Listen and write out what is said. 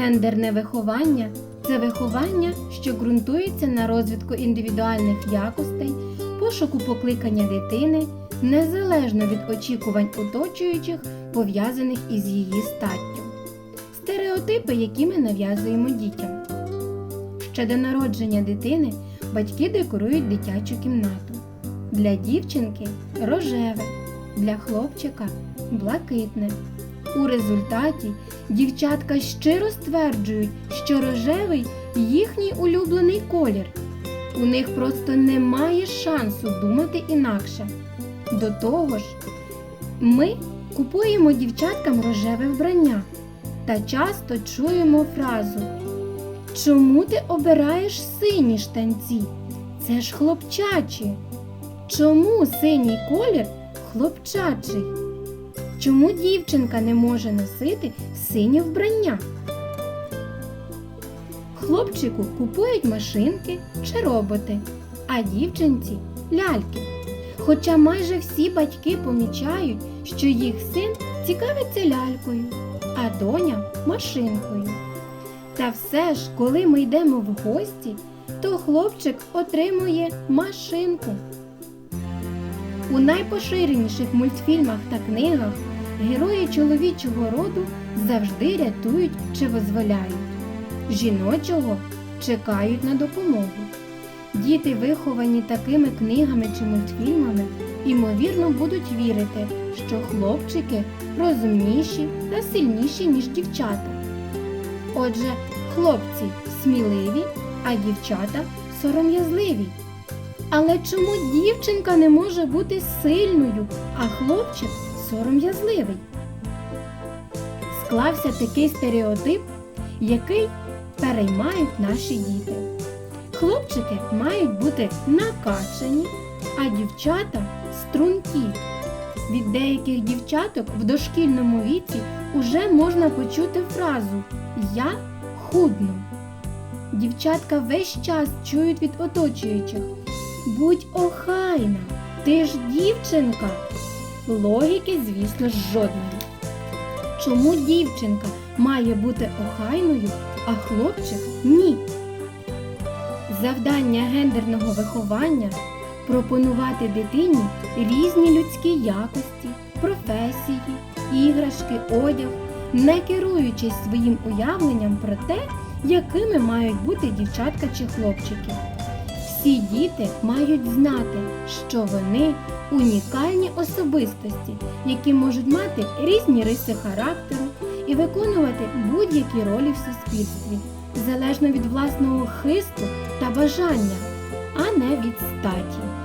Гендерне виховання це виховання, що ґрунтується на розвитку індивідуальних якостей, пошуку покликання дитини, незалежно від очікувань оточуючих, пов'язаних із її статтю. Стереотипи, які ми нав'язуємо дітям. Ще до народження дитини батьки декорують дитячу кімнату. Для дівчинки рожеве, для хлопчика блакитне. У результаті дівчатка щиро стверджують, що рожевий їхній улюблений колір. У них просто немає шансу думати інакше. До того ж, ми купуємо дівчаткам рожеве вбрання та часто чуємо фразу Чому ти обираєш сині штанці? Це ж хлопчачі. Чому синій колір хлопчачий? Чому дівчинка не може носити синє вбрання? Хлопчику купують машинки чи роботи, а дівчинці ляльки. Хоча майже всі батьки помічають, що їх син цікавиться лялькою, а доня машинкою. Та все ж, коли ми йдемо в гості, то хлопчик отримує машинку. У найпоширеніших мультфільмах та книгах герої чоловічого роду завжди рятують чи визволяють, жіночого чекають на допомогу. Діти, виховані такими книгами чи мультфільмами, ймовірно будуть вірити, що хлопчики розумніші та сильніші, ніж дівчата. Отже, хлопці сміливі, а дівчата сором'язливі. Але чому дівчинка не може бути сильною, а хлопчик сором'язливий? Склався такий стереотип, який переймають наші діти. Хлопчики мають бути накачані, а дівчата стрункі. Від деяких дівчаток в дошкільному віці уже можна почути фразу Я худну. Дівчатка весь час чують від оточуючих Будь охайна, ти ж дівчинка. Логіки, звісно жодної. Чому дівчинка має бути охайною, а хлопчик ні? Завдання гендерного виховання пропонувати дитині різні людські якості, професії, іграшки, одяг, не керуючись своїм уявленням про те, якими мають бути дівчатка чи хлопчики. Всі діти мають знати, що вони унікальні особистості, які можуть мати різні риси характеру і виконувати будь-які ролі в суспільстві, залежно від власного хисту та бажання, а не від статі.